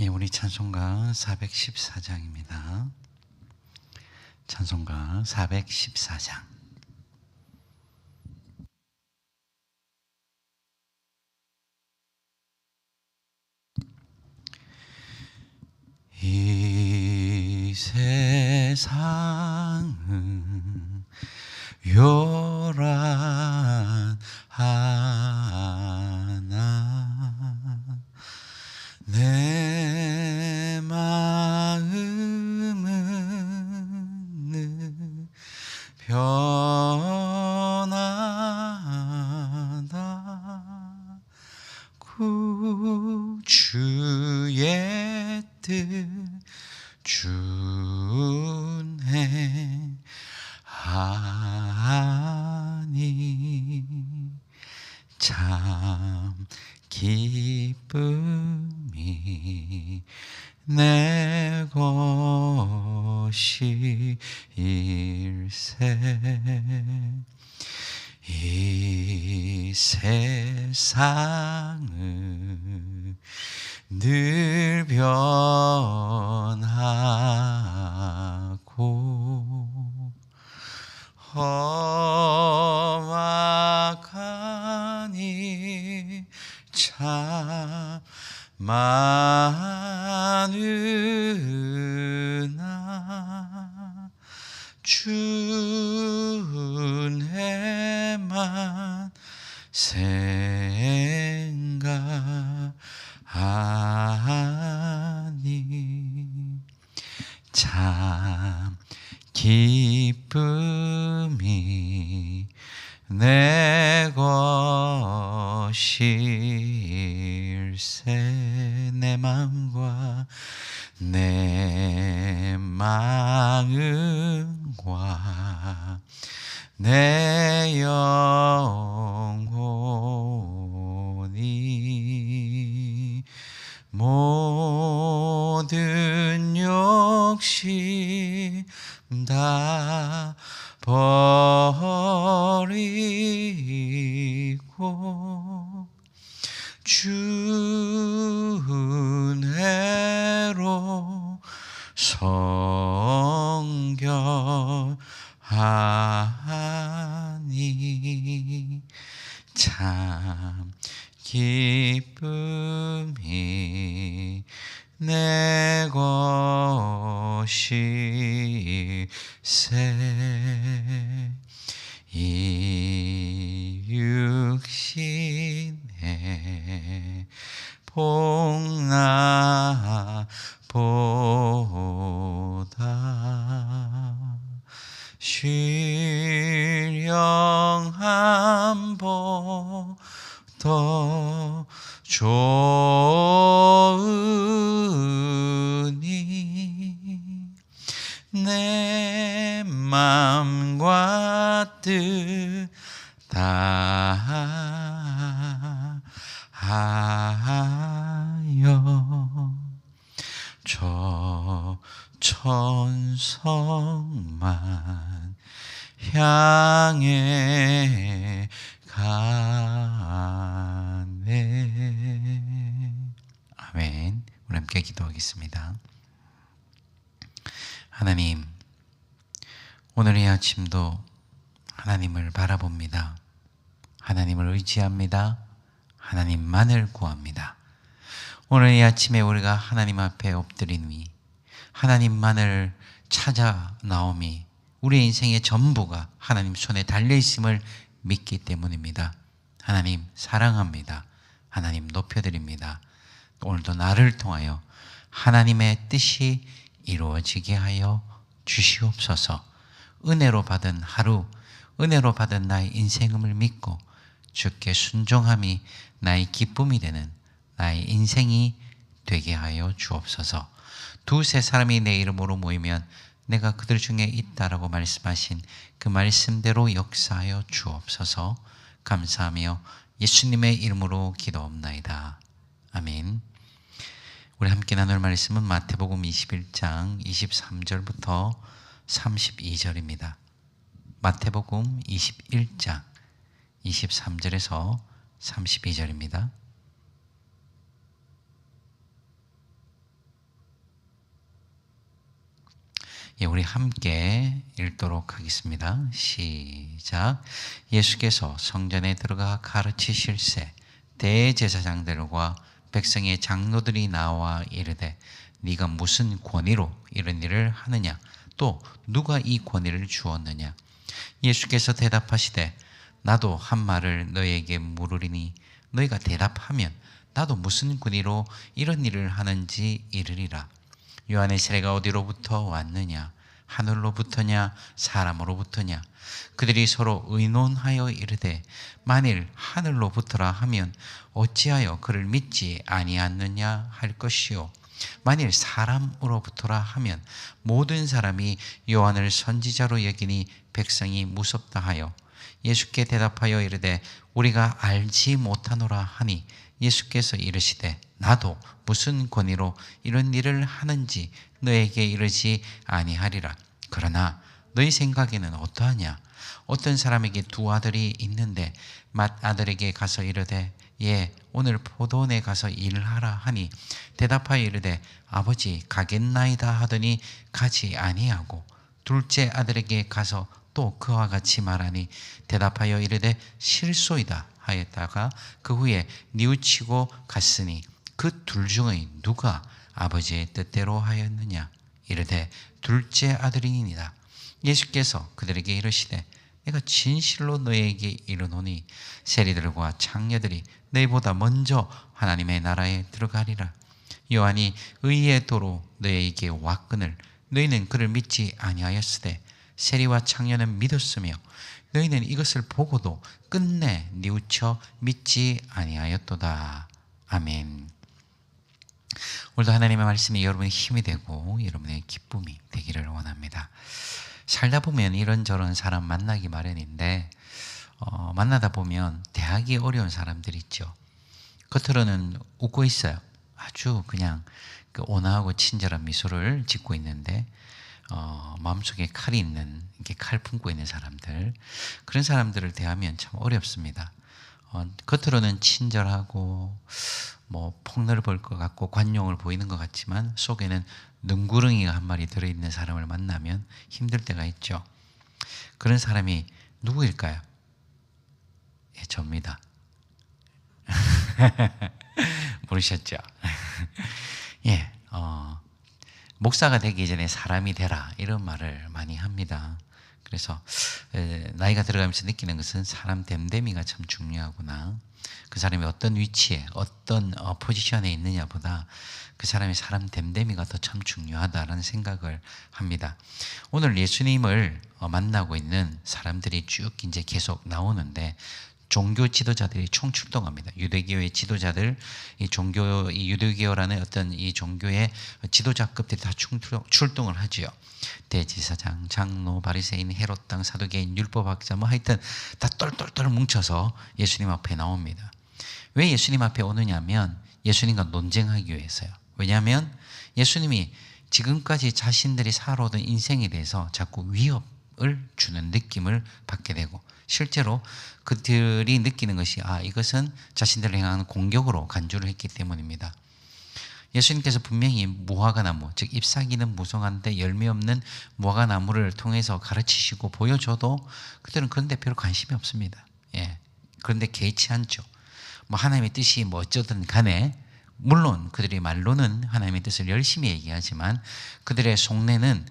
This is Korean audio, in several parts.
예, 우리 찬송가 414장입니다. 찬송가 414장. 이 세상은 요란하 많 욕심 다 신령한 복더 오늘 이 아침에 우리가 하나님 앞에 엎드리니 하나님만을 찾아 나옴이 우리 인생의 전부가 하나님 손에 달려 있음을 믿기 때문입니다. 하나님 사랑합니다. 하나님 높여드립니다. 오늘도 나를 통하여 하나님의 뜻이 이루어지게 하여 주시옵소서. 은혜로 받은 하루, 은혜로 받은 나의 인생을 믿고 주께 순종함이 나의 기쁨이 되는 나의 인생이 되게 하여 주옵소서. 두세 사람이 내 이름으로 모이면 내가 그들 중에 있다라고 말씀하신 그 말씀대로 역사하여 주옵소서. 감사하며 예수님의 이름으로 기도옵나이다. 아멘. 우리 함께 나눌 말씀은 마태복음 21장 23절부터 32절입니다. 마태복음 21장 23절에서 32절입니다. 예, 우리 함께 읽도록 하겠습니다. 시작. 예수께서 성전에 들어가 가르치실세 대제사장들과 백성의 장로들이 나와 이르되 네가 무슨 권위로 이런 일을 하느냐 또 누가 이 권위를 주었느냐 예수께서 대답하시되 나도 한 말을 너에게 물으리니 너희가 대답하면 나도 무슨 권위로 이런 일을 하는지 이르리라 요한의 세례가 어디로부터 왔느냐? 하늘로부터냐? 사람으로부터냐? 그들이 서로 의논하여 이르되 만일 하늘로부터라 하면 어찌하여 그를 믿지 아니하느냐 할 것이요? 만일 사람으로부터라 하면 모든 사람이 요한을 선지자로 여기니 백성이 무섭다 하여 예수께 대답하여 이르되 우리가 알지 못하노라 하니 예수께서 이르시되 나도 무슨 권위로 이런 일을 하는지 너에게 이르지 아니하리라. 그러나 너희 생각에는 어떠하냐? 어떤 사람에게 두 아들이 있는데 맏 아들에게 가서 이르되 예 오늘 포도원에 가서 일하라 하니 대답하여 이르되 아버지 가겠나이다 하더니 가지 아니하고 둘째 아들에게 가서 또 그와 같이 말하니 대답하여 이르되 실소이다 하였다가 그 후에 뉘우치고 갔으니 그 둘 중의 누가 아버지의 뜻대로 하였느냐? 이르되 둘째 아들이니이다. 예수께서 그들에게 이르시되 내가 진실로 너에게 이르노니 세리들과 창녀들이 너희보다 먼저 하나님의 나라에 들어가리라. 요한이 의의 도로 너희에게 왔거늘 너희는 그를 믿지 아니하였으되 세리와 창녀는 믿었으며 너희는 이것을 보고도 끝내 뉘우쳐 믿지 아니하였도다. 아멘. 오늘도 하나님의 말씀이 여러분의 힘이 되고 여러분의 기쁨이 되기를 원합니다. 살다 보면 이런저런 사람 만나기 마련인데 어, 만나다 보면 대하기 어려운 사람들 있죠. 겉으로는 웃고 있어요. 아주 그냥 그 온화하고 친절한 미소를 짓고 있는데 어, 마음속에 칼이 있는 이렇게 칼 품고 있는 사람들 그런 사람들을 대하면 참 어렵습니다. 어, 겉으로는 친절하고 뭐 폭넓을 것 같고 관용을 보이는 것 같지만 속에는 능구렁이가 한 마리 들어있는 사람을 만나면 힘들 때가 있죠. 그런 사람이 누구일까요? 예, 접니다. 모르셨죠? 예, 어, 목사가 되기 전에 사람이 되라 이런 말을 많이 합니다. 그래서 나이가 들어가면서 느끼는 것은 사람 됨됨이가 참 중요하구나. 그 사람이 어떤 위치에 어떤 어, 포지션에 있느냐보다 그 사람의 사람 됨됨이가 더 참 중요하다라는 생각을 합니다. 오늘 예수님을 어, 만나고 있는 사람들이 쭉 이제 계속 나오는데 종교 지도자들이 총출동합니다. 유대교의 지도자들, 이 종교, 이 유대교라는 어떤 이 종교의 지도자급들이 다 출동을 하지요. 대지사장, 장로, 바리새인, 헤롯 당, 사두개인, 율법학자 뭐 하여튼 다 똘똘똘 뭉쳐서 예수님 앞에 나옵니다. 왜 예수님 앞에 오느냐면 예수님과 논쟁하기 위해서요. 왜냐하면 예수님이 지금까지 자신들이 살아오던 인생에 대해서 자꾸 위협을 주는 느낌을 받게 되고 실제로 그들이 느끼는 것이 아 이것은 자신들을 향하는 공격으로 간주를 했기 때문입니다. 예수님께서 분명히 무화과 나무, 즉 잎사귀는 무성한데 열매 없는 무화과 나무를 통해서 가르치시고 보여줘도 그들은 그런데 별로 관심이 없습니다. 예. 그런데 개의치 않죠. 뭐 하나님의 뜻이 뭐 어쩌든 간에 물론 그들이 말로는 하나님의 뜻을 열심히 얘기하지만 그들의 속내는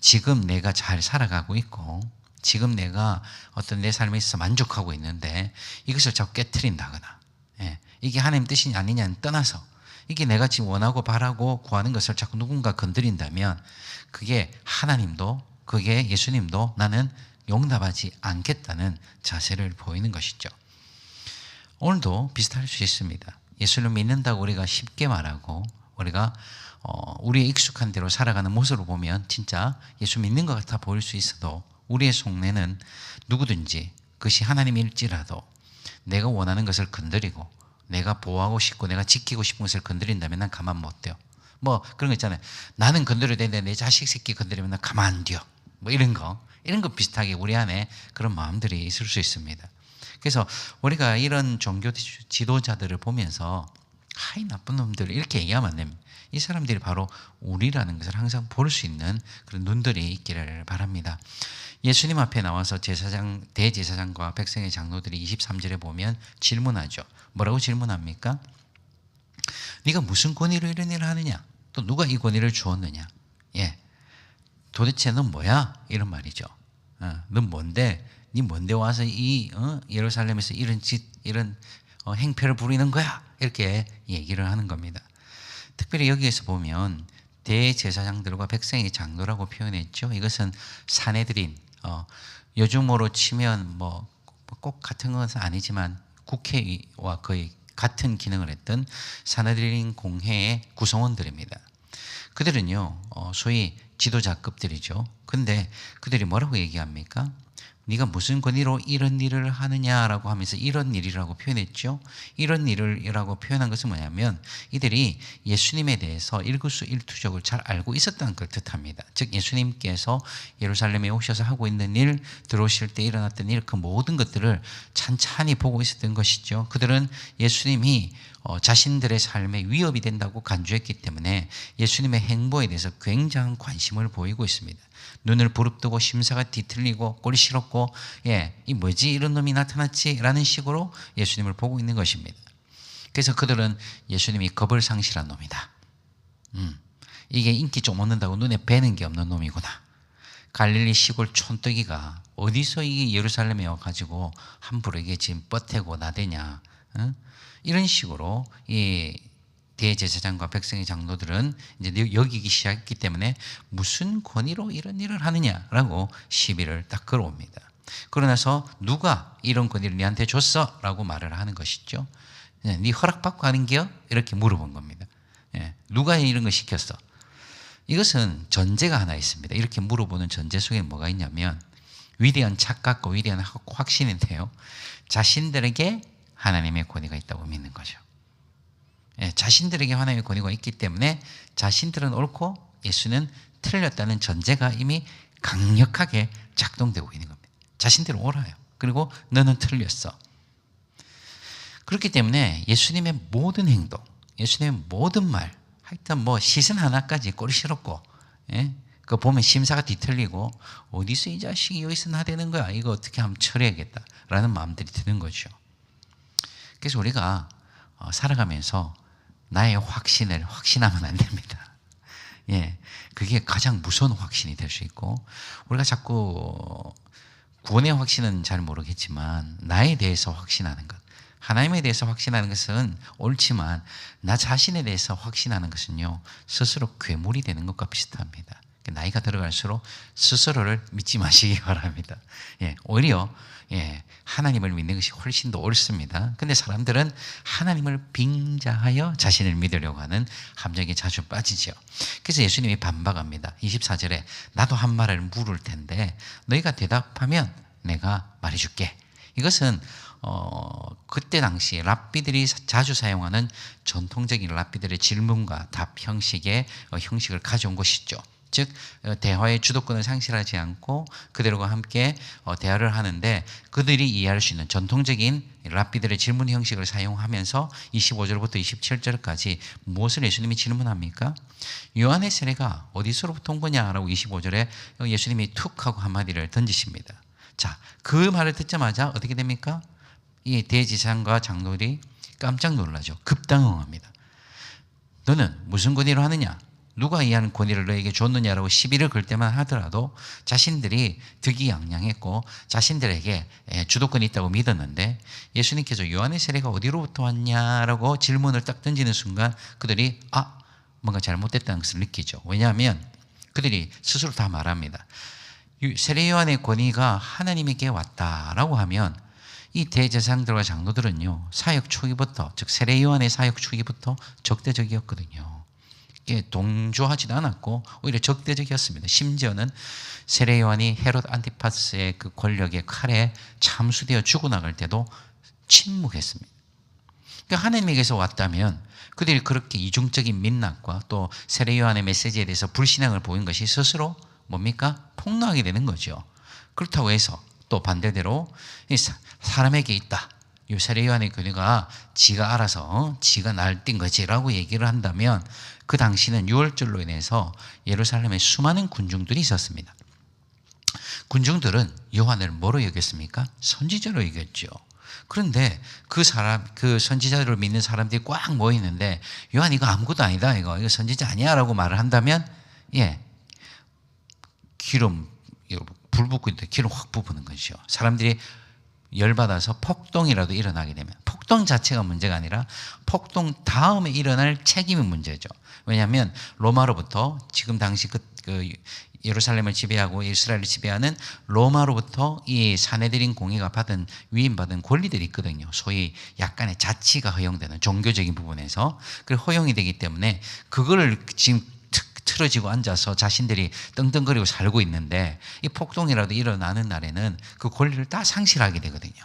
지금 내가 잘 살아가고 있고 지금 내가 어떤 내 삶에 있어서 만족하고 있는데 이것을 자꾸 깨뜨린다거나 예, 이게 하나님 뜻이 아니냐는 떠나서 이게 내가 지금 원하고 바라고 구하는 것을 자꾸 누군가 건드린다면 그게 하나님도 그게 예수님도 나는 용납하지 않겠다는 자세를 보이는 것이죠. 오늘도 비슷할 수 있습니다. 예수를 믿는다고 우리가 쉽게 말하고 우리가 어, 우리의 익숙한 대로 살아가는 모습을 보면 진짜 예수 믿는 것 같아 보일 수 있어도 우리의 속내는 누구든지 그것이 하나님일지라도 내가 원하는 것을 건드리고 내가 보호하고 싶고 내가 지키고 싶은 것을 건드린다면 난 가만 못 둬요. 뭐 그런 거 있잖아요. 나는 건드려야 되는데 내 자식 새끼 건드리면 난 가만 안 둬. 뭐 이런 거. 이런 거 비슷하게 우리 안에 그런 마음들이 있을 수 있습니다. 그래서 우리가 이런 종교 지도자들을 보면서 하이 나쁜 놈들 이렇게 얘기하면 안 됩니다. 이 사람들이 바로 우리라는 것을 항상 볼 수 있는 그런 눈들이 있기를 바랍니다. 예수님 앞에 나와서 제사장 대제사장과 백성의 장로들이 23절에 보면 질문하죠. 뭐라고 질문합니까? 네가 무슨 권위로 이런 일을 하느냐? 또 누가 이 권위를 주었느냐? 예. 도대체 넌 뭐야? 이런 말이죠. 어, 넌 뭔데? 네 뭔데 와서 이 어? 예루살렘에서 이런 짓 이런 어, 행패를 부리는 거야? 이렇게 얘기를 하는 겁니다. 특별히 여기에서 보면 대제사장들과 백성의 장로라고 표현했죠. 이것은 사내들인 어, 요즘으로 치면 뭐 꼭 같은 것은 아니지만 국회와 거의 같은 기능을 했던 사내들인 공회의 구성원들입니다. 그들은요, 어, 소위 지도자급들이죠. 근데 그들이 뭐라고 얘기합니까? 네가 무슨 권위로 이런 일을 하느냐라고 하면서 이런 일이라고 표현했죠. 이런 일을이라고 표현한 것은 뭐냐면 이들이 예수님에 대해서 일구수일투족을 잘 알고 있었다는 걸 뜻합니다. 즉 예수님께서 예루살렘에 오셔서 하고 있는 일, 들어오실 때 일어났던 일, 그 모든 것들을 찬찬히 보고 있었던 것이죠. 그들은 예수님이 어, 자신들의 삶에 위협이 된다고 간주했기 때문에 예수님의 행보에 대해서 굉장한 관심을 보이고 있습니다. 눈을 부릅뜨고 심사가 뒤틀리고 꼴이 싫었고 예, 이 뭐지 이런 놈이 나타났지라는 식으로 예수님을 보고 있는 것입니다. 그래서 그들은 예수님이 겁을 상실한 놈이다. 음, 이게 인기 좀 얻는다고 눈에 뵈는 게 없는 놈이구나. 갈릴리 시골 촌뜨기가 어디서 이게 예루살렘에 와가지고 함부로 이게 지금 뻗태고 나대냐. 어? 이런 식으로 이 대제사장과 백성의 장로들은 이제 여기기 시작했기 때문에 무슨 권위로 이런 일을 하느냐라고 시비를 딱 걸어옵니다. 그러나서 누가 이런 권위를 네한테 줬어? 라고 말을 하는 것이죠. 네, 네 허락받고 하는 게요? 이렇게 물어본 겁니다. 예, 누가 이런 걸 시켰어? 이것은 전제가 하나 있습니다. 이렇게 물어보는 전제 속에 뭐가 있냐면 위대한 착각과 위대한 확신인데요. 자신들에게 하나님의 권위가 있다고 믿는 거죠. 예, 자신들에게 하나님의 권위가 있기 때문에 자신들은 옳고 예수는 틀렸다는 전제가 이미 강력하게 작동되고 있는 겁니다. 자신들은 옳아요. 그리고 너는 틀렸어. 그렇기 때문에 예수님의 모든 행동, 예수님의 모든 말, 하여튼 뭐 시선 하나까지 꼴이 싫었고, 예? 그 보면 심사가 뒤틀리고 어디서 이 자식이 여기서 나대는 거야? 이거 어떻게 하면 처리해야겠다 라는 마음들이 드는 거죠. 그래서 우리가 어, 살아가면서 나의 확신을 확신하면 안 됩니다. 예. 그게 가장 무서운 확신이 될 수 있고, 우리가 자꾸 구원의 확신은 잘 모르겠지만, 나에 대해서 확신하는 것. 하나님에 대해서 확신하는 것은 옳지만, 나 자신에 대해서 확신하는 것은요, 스스로 괴물이 되는 것과 비슷합니다. 나이가 들어갈수록 스스로를 믿지 마시기 바랍니다. 예, 오히려 예, 하나님을 믿는 것이 훨씬 더 옳습니다. 근데 사람들은 하나님을 빙자하여 자신을 믿으려고 하는 함정에 자주 빠지죠. 그래서 예수님이 반박합니다. 24절에 나도 한 말을 물을 텐데 너희가 대답하면 내가 말해줄게. 이것은 어, 그때 당시 랍비들이 자주 사용하는 전통적인 랍비들의 질문과 답 형식의 어, 형식을 가져온 것이죠. 즉 어, 대화의 주도권을 상실하지 않고 그들과 함께 어, 대화를 하는데 그들이 이해할 수 있는 전통적인 랍비들의 질문 형식을 사용하면서 25절부터 27절까지 무엇을 예수님이 질문합니까? 요한의 세례가 어디서로부터 온 거냐라고 25절에 예수님이 툭 하고 한마디를 던지십니다. 자, 그 말을 듣자마자 어떻게 됩니까? 이 대지상과 장로들이 깜짝 놀라죠. 급당황합니다. 너는 무슨 권위로 하느냐? 누가 이하는 권위를 너에게 줬느냐라고 시비를 걸 때만 하더라도 자신들이 득이 양양했고 자신들에게 예, 주도권이 있다고 믿었는데 예수님께서 요한의 세례가 어디로부터 왔냐라고 질문을 딱 던지는 순간 그들이 아 뭔가 잘못됐다는 것을 느끼죠. 왜냐하면 그들이 스스로 다 말합니다. 세례 요한의 권위가 하나님에게 왔다라고 하면 이 대제사장들과 장로들은요 사역 초기부터 즉 세례 요한의 사역 초기부터 적대적이었거든요. 동조하지도 않았고 오히려 적대적이었습니다. 심지어는 세례 요한이 헤롯 안티파스의 그 권력의 칼에 참수되어 죽어 나갈 때도 침묵했습니다. 그러니까 하나님에게서 왔다면 그들이 그렇게 이중적인 민낯과 또 세례 요한의 메시지에 대해서 불신앙을 보인 것이 스스로 뭡니까? 폭로하게 되는 거죠. 그렇다고 해서 또 반대대로 사람에게 있다. 요사리 요한의 교회가 지가 알아서 어? 지가 날뛴 거지라고 얘기를 한다면 그 당시는 6월절로 인해서 예루살렘에 수많은 군중들이 있었습니다. 군중들은 요한을 뭐로 여겼습니까? 선지자로 여겼죠. 그런데 그 사람, 그 선지자를 믿는 사람들이 꽉 모여 있는데 요한 이거 아무것도 아니다 이거 이거 선지자 아니야라고 말을 한다면 예 기름 불 붙고 있는데 기름 확 부부는 것이죠. 사람들이 열받아서 폭동이라도 일어나게 되면 폭동 자체가 문제가 아니라 폭동 다음에 일어날 책임이 문제죠. 왜냐하면 로마로부터 지금 당시 그, 그 예루살렘을 지배하고 이스라엘을 지배하는 로마로부터 이 사내들인 공의가 받은 위임받은 권리들이 있거든요. 소위 약간의 자치가 허용되는 종교적인 부분에서 그 허용이 되기 때문에 그거를 지금 틀어지고 앉아서 자신들이 떵떵거리고 살고 있는데 이 폭동이라도 일어나는 날에는 그 권리를 다 상실하게 되거든요.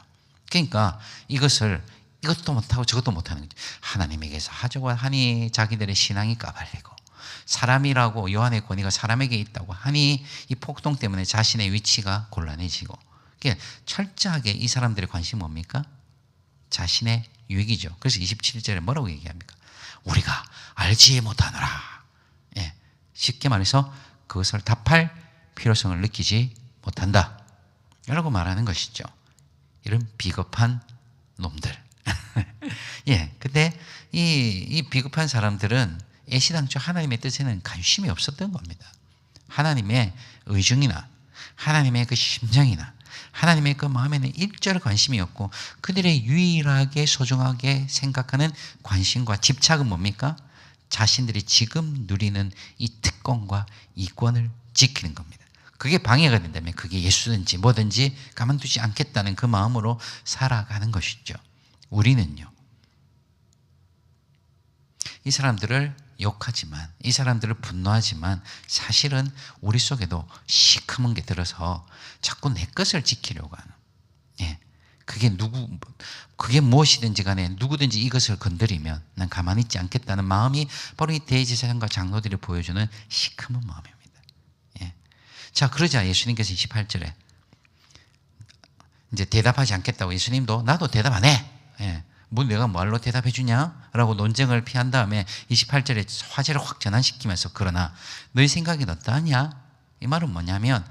그러니까 이것을 이것도 못하고 저것도 못하는 거죠. 하나님에게서 하자고 하니 자기들의 신앙이 까발리고 사람이라고 요한의 권위가 사람에게 있다고 하니 이 폭동 때문에 자신의 위치가 곤란해지고 그러니까 철저하게 이 사람들의 관심이 뭡니까? 자신의 유익이죠. 그래서 27절에 뭐라고 얘기합니까? 우리가 알지 못하노라. 예. 쉽게 말해서 그것을 답할 필요성을 느끼지 못한다. 라고 말하는 것이죠. 이런 비겁한 놈들. 예. 근데 이, 이 비겁한 사람들은 애시당초 하나님의 뜻에는 관심이 없었던 겁니다. 하나님의 의중이나 하나님의 그 심정이나 하나님의 그 마음에는 일절 관심이 없고 그들의 유일하게 소중하게 생각하는 관심과 집착은 뭡니까? 자신들이 지금 누리는 이 특권과 이권을 지키는 겁니다. 그게 방해가 된다면 그게 예수든지 뭐든지 가만두지 않겠다는 그 마음으로 살아가는 것이죠. 우리는요. 이 사람들을 욕하지만 이 사람들을 분노하지만 사실은 우리 속에도 시커먼 게 들어서 자꾸 내 것을 지키려고 하는 예. 그게 누구 그게 무엇이든지 간에 누구든지 이것을 건드리면 난 가만히 있지 않겠다는 마음이 바로 이 대제사장과 장로들이 보여주는 시커먼 마음입니다. 예. 자 그러자 예수님께서 28절에 이제 대답하지 않겠다고 예수님도 나도 대답 안 해. 예. 뭐 내가 말로 대답해 주냐? 라고 논쟁을 피한 다음에 28절에 화제를 확 전환시키면서 그러나 너희 생각이 어떠하냐? 이 말은 뭐냐면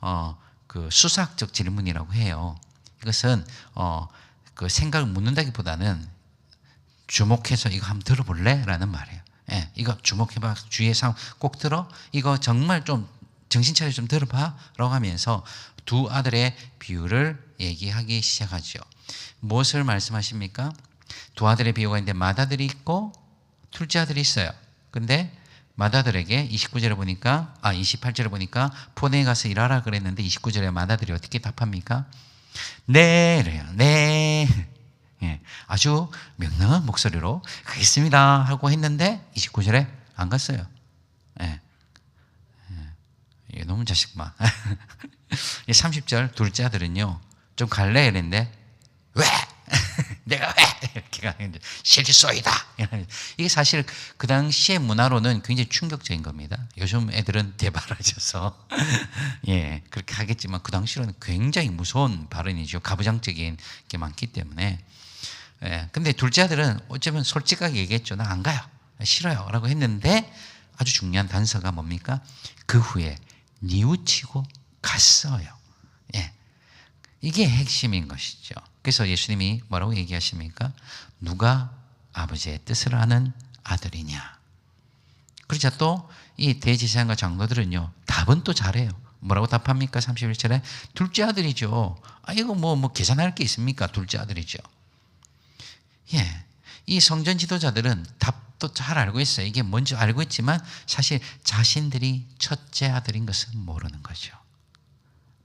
어, 그 수사학적 질문이라고 해요. 이것은 어, 그 생각을 묻는다기보다는 주목해서 이거 한번 들어볼래? 라는 말이에요. 예, 이거 주목해봐. 주위에 상꼭 들어? 이거 정말 좀 정신 차려 좀 들어봐. 라고 하면서 두 아들의 비유를 얘기하기 시작하죠. 무엇을 말씀하십니까? 두 아들의 비유가 있는데 맏아들이 있고 둘째 아들이 있어요. 근데 맏아들에게 29절에 보니까 아 28절에 보니까 폰에 가서 일하라 그랬는데 29절에 맏아들이 어떻게 답합니까? 네, 그래요. 네. 예, 아주 명랑한 목소리로 가겠습니다 하고 했는데 29절에 안 갔어요. 예. 예. 너무 자식만. 30절 둘째 아들은요. 좀 갈래 이랬는데 왜? 내가 왜? 이렇게 가는 실소이다. 이게 사실 그 당시의 문화로는 굉장히 충격적인 겁니다. 요즘 애들은 대발하셔서 예 그렇게 하겠지만 그 당시로는 굉장히 무서운 발언이죠. 가부장적인 게 많기 때문에. 예 근데 둘째 아들은 어쩌면 솔직하게 얘기했죠. 나 안 가요. 싫어요라고 했는데 아주 중요한 단서가 뭡니까? 그 후에 뉘우치고 갔어요. 예. 이게 핵심인 것이죠. 그래서 예수님이 뭐라고 얘기하십니까? 누가 아버지의 뜻을 아는 아들이냐? 그러자 또 이 대지사장과 장로들은요, 답은 또 잘해요. 뭐라고 답합니까? 31절에 둘째 아들이죠. 아 이거 뭐 뭐 계산할 게 있습니까? 둘째 아들이죠. 예. 이 성전 지도자들은 답도 잘 알고 있어요. 이게 뭔지 알고 있지만 사실 자신들이 첫째 아들인 것은 모르는 거죠.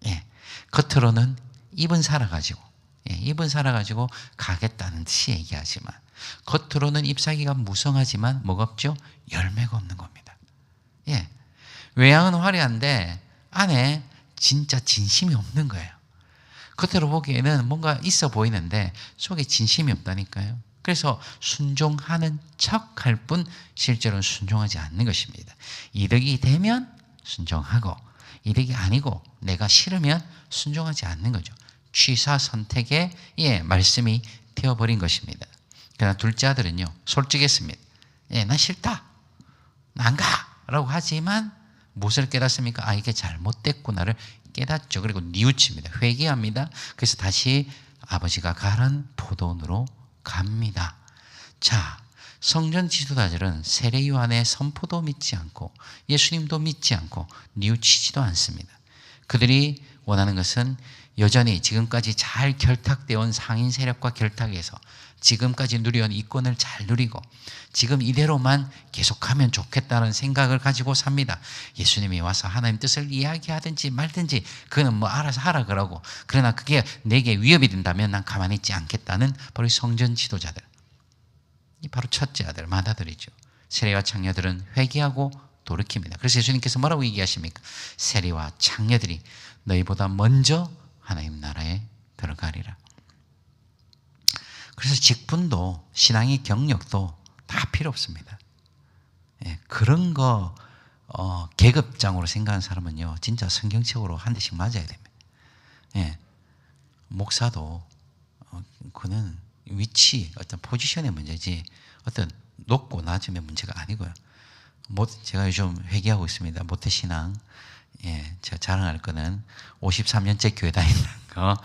예. 겉으로는 입은 살아가지고 예, 입은 살아가지고 가겠다는 듯이 얘기하지만 겉으로는 ip사귀가 무성하지만 뭐가 없죠? 열매가 없는 겁니다. 예, 외양은 화려한데 안에 진짜 진심이 없는 거예요. 겉으로 보기에는 뭔가 있어 보이는데 속에 진심이 없다니까요. 그래서 순종하는 척 할 뿐 실제로는 순종하지 않는 것입니다. 이득이 되면 순종하고 이득이 아니고 내가 싫으면 순종하지 않는 거죠. 취사 선택에 예, 말씀이 되어버린 것입니다. 그러나 둘째 아들은요, 솔직했습니다. 예, 난 싫다. 난 가! 라고 하지만 무엇을 깨닫습니까? 아, 이게 잘못됐구나를 깨닫죠. 그리고 뉘우칩니다. 회개합니다. 그래서 다시 아버지가 가란 포도원으로 갑니다. 자, 성전 지도자들은 세례 요한의 선포도 믿지 않고 예수님도 믿지 않고 뉘우치지도 않습니다. 그들이 원하는 것은 여전히 지금까지 잘 결탁되어 온 상인 세력과 결탁해서 지금까지 누려온 이권을 잘 누리고 지금 이대로만 계속하면 좋겠다는 생각을 가지고 삽니다. 예수님이 와서 하나님 뜻을 이야기하든지 말든지 그는 뭐 알아서 하라 그러고 그러나 그게 내게 위협이 된다면 난 가만히 있지 않겠다는 바로 성전 지도자들. 이 바로 첫째 아들 맏아들이죠. 세례와 창녀들은 회개하고 돌이킵니다. 그래서 예수님께서 뭐라고 얘기하십니까? 세례와 창녀들이 너희보다 먼저 하나님 나라에 들어가리라. 그래서 직분도 신앙의 경력도 다 필요 없습니다. 예, 그런 거 어, 계급장으로 생각하는 사람은요, 진짜 성경책으로 한 대씩 맞아야 됩니다. 예, 목사도 어, 그는 위치, 어떤 포지션의 문제지 어떤 높고 낮음의 문제가 아니고요. 못, 제가 요즘 회개하고 있습니다. 모태신앙. 예, 제가 자랑할 거는 53년째 교회 다니는 거,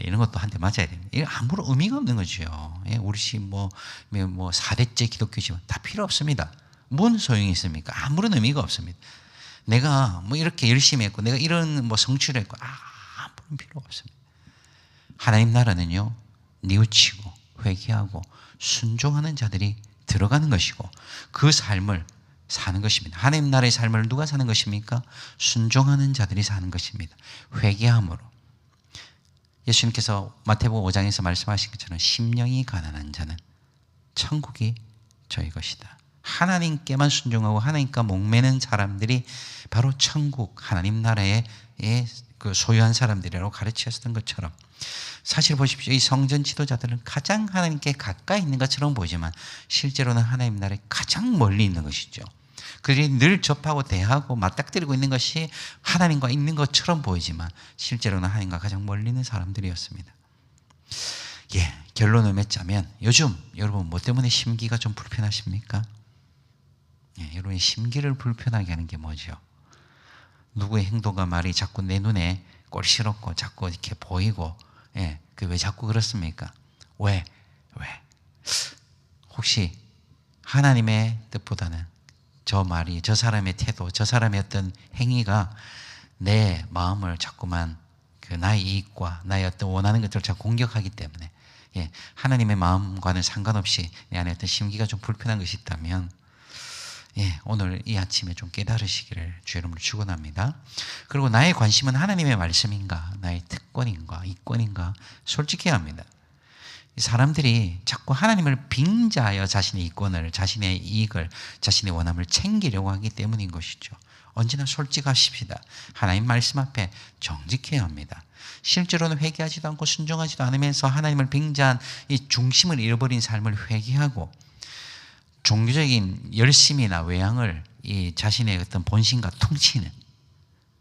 예, 이런 것도 한 대 맞아야 됩니다. 이거 아무런 의미가 없는 거죠. 예, 우리 시 뭐, 뭐, 4대째 기독교지만 다 필요 없습니다. 뭔 소용이 있습니까? 아무런 의미가 없습니다. 내가 뭐 이렇게 열심히 했고, 내가 이런 뭐 성취를 했고, 아무런 필요 없습니다. 하나님 나라는요, 뉘우치고, 회개하고, 순종하는 자들이 들어가는 것이고, 그 삶을 사는 것입니다. 하나님 나라의 삶을 누가 사는 것입니까? 순종하는 자들이 사는 것입니다. 회개함으로. 예수님께서 마태복음 5장에서 말씀하신 것처럼 심령이 가난한 자는 천국이 저희 것이다. 하나님께만 순종하고 하나님과 목매는 사람들이 바로 천국 하나님 나라의 그 소유한 사람들이라고 가르치셨던 것처럼 사실 보십시오. 이 성전 지도자들은 가장 하나님께 가까이 있는 것처럼 보지만 실제로는 하나님 나라에 가장 멀리 있는 것이죠. 그들이 늘 접하고 대하고 맞닥뜨리고 있는 것이 하나님과 있는 것처럼 보이지만 실제로는 하나님과 가장 멀리 있는 사람들이었습니다. 예, 결론을 맺자면 요즘 여러분 뭐 때문에 심기가 좀 불편하십니까? 예, 여러분의 심기를 불편하게 하는 게 뭐죠? 누구의 행동과 말이 자꾸 내 눈에 꼴시럽고 자꾸 이렇게 보이고 예, 그 왜 자꾸 그렇습니까? 왜? 왜? 혹시 하나님의 뜻보다는 저 말이, 저 사람의 태도, 저 사람의 어떤 행위가 내 마음을 자꾸만 그 나의 이익과 나의 어떤 원하는 것들을 자꾸 공격하기 때문에 예, 하나님의 마음과는 상관없이 내 안에 어떤 심기가 좀 불편한 것이 있다면 예, 오늘 이 아침에 좀 깨달으시기를 주 이름으로 축원합니다. 그리고 나의 관심은 하나님의 말씀인가, 나의 특권인가, 이권인가 솔직해야 합니다. 사람들이 자꾸 하나님을 빙자하여 자신의 이권을, 자신의 이익을, 자신의 원함을 챙기려고 하기 때문인 것이죠. 언제나 솔직하십시다. 하나님 말씀 앞에 정직해야 합니다. 실제로는 회개하지도 않고 순종하지도 않으면서 하나님을 빙자한 이 중심을 잃어버린 삶을 회개하고 종교적인 열심이나 외양을 이 자신의 어떤 본심과 퉁치는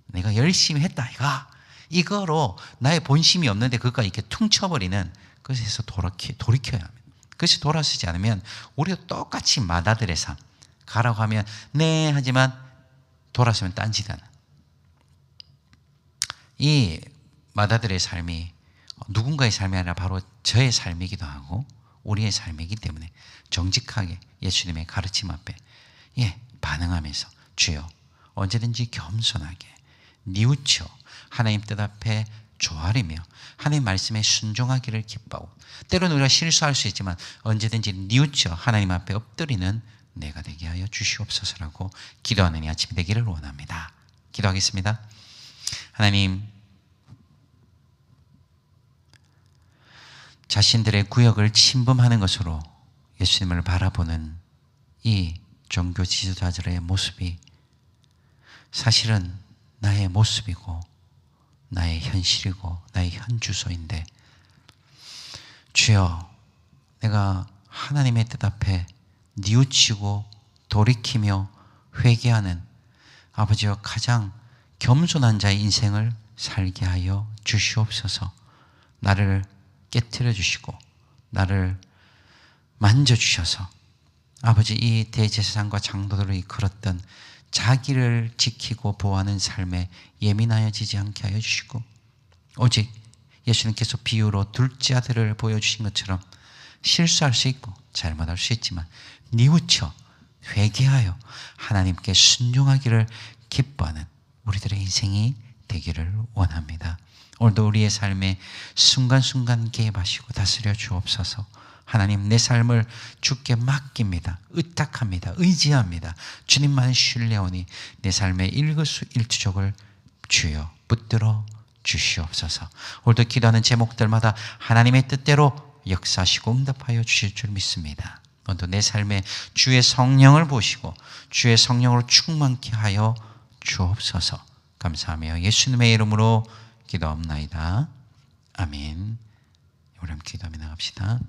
내가 열심히 했다 이가 이거로 나의 본심이 없는데 그것과 이렇게 퉁쳐버리는 그것에서 돌이켜, 돌이켜야 합니다. 그것이 돌아서지 않으면 우리도 똑같이 마다들의 삶 가라고 하면 네 하지만 돌아서면 딴짓 하는 이 마다들의 삶이 누군가의 삶이 아니라 바로 저의 삶이기도 하고 우리의 삶이기 때문에 정직하게 예수님의 가르침 앞에 예 반응하면서 주여 언제든지 겸손하게 뉘우쳐 하나님 뜻 앞에 조아리며 하나님 말씀에 순종하기를 기뻐하고 때로는 우리가 실수할 수 있지만 언제든지 뉘우쳐 하나님 앞에 엎드리는 내가 되게 하여 주시옵소서라고 기도하는 이 아침이 되기를 원합니다. 기도하겠습니다. 하나님 자신들의 구역을 침범하는 것으로 예수님을 바라보는 이 종교 지도자들의 모습이 사실은 나의 모습이고 나의 현실이고 나의 현주소인데 주여 내가 하나님의 뜻 앞에 뉘우치고 돌이키며 회개하는 아버지와 가장 겸손한 자의 인생을 살게 하여 주시옵소서. 나를 깨뜨려 주시고 나를 만져주셔서 아버지 이 대제사장과 장로들이 걸었던 자기를 지키고 보호하는 삶에 예민하여지지 않게 하여 주시고 오직 예수님께서 비유로 둘째 아들을 보여주신 것처럼 실수할 수 있고 잘못할 수 있지만 뉘우쳐 회개하여 하나님께 순종하기를 기뻐하는 우리들의 인생이 되기를 원합니다. 오늘도 우리의 삶에 순간순간 개입하시고 다스려 주옵소서. 하나님 내 삶을 주께 맡깁니다. 의탁합니다. 의지합니다. 주님만 신뢰하니 내 삶의 일거수일투족을 주여 붙들어 주시옵소서. 오늘도 기도하는 제목들마다 하나님의 뜻대로 역사하시고 응답하여 주실 줄 믿습니다. 오늘도 내 삶에 주의 성령을 보시고 주의 성령으로 충만케 하여 주옵소서. 감사하며 예수님의 이름으로 기도합나이다. 아멘. 우리 함께 기도하며 나갑시다.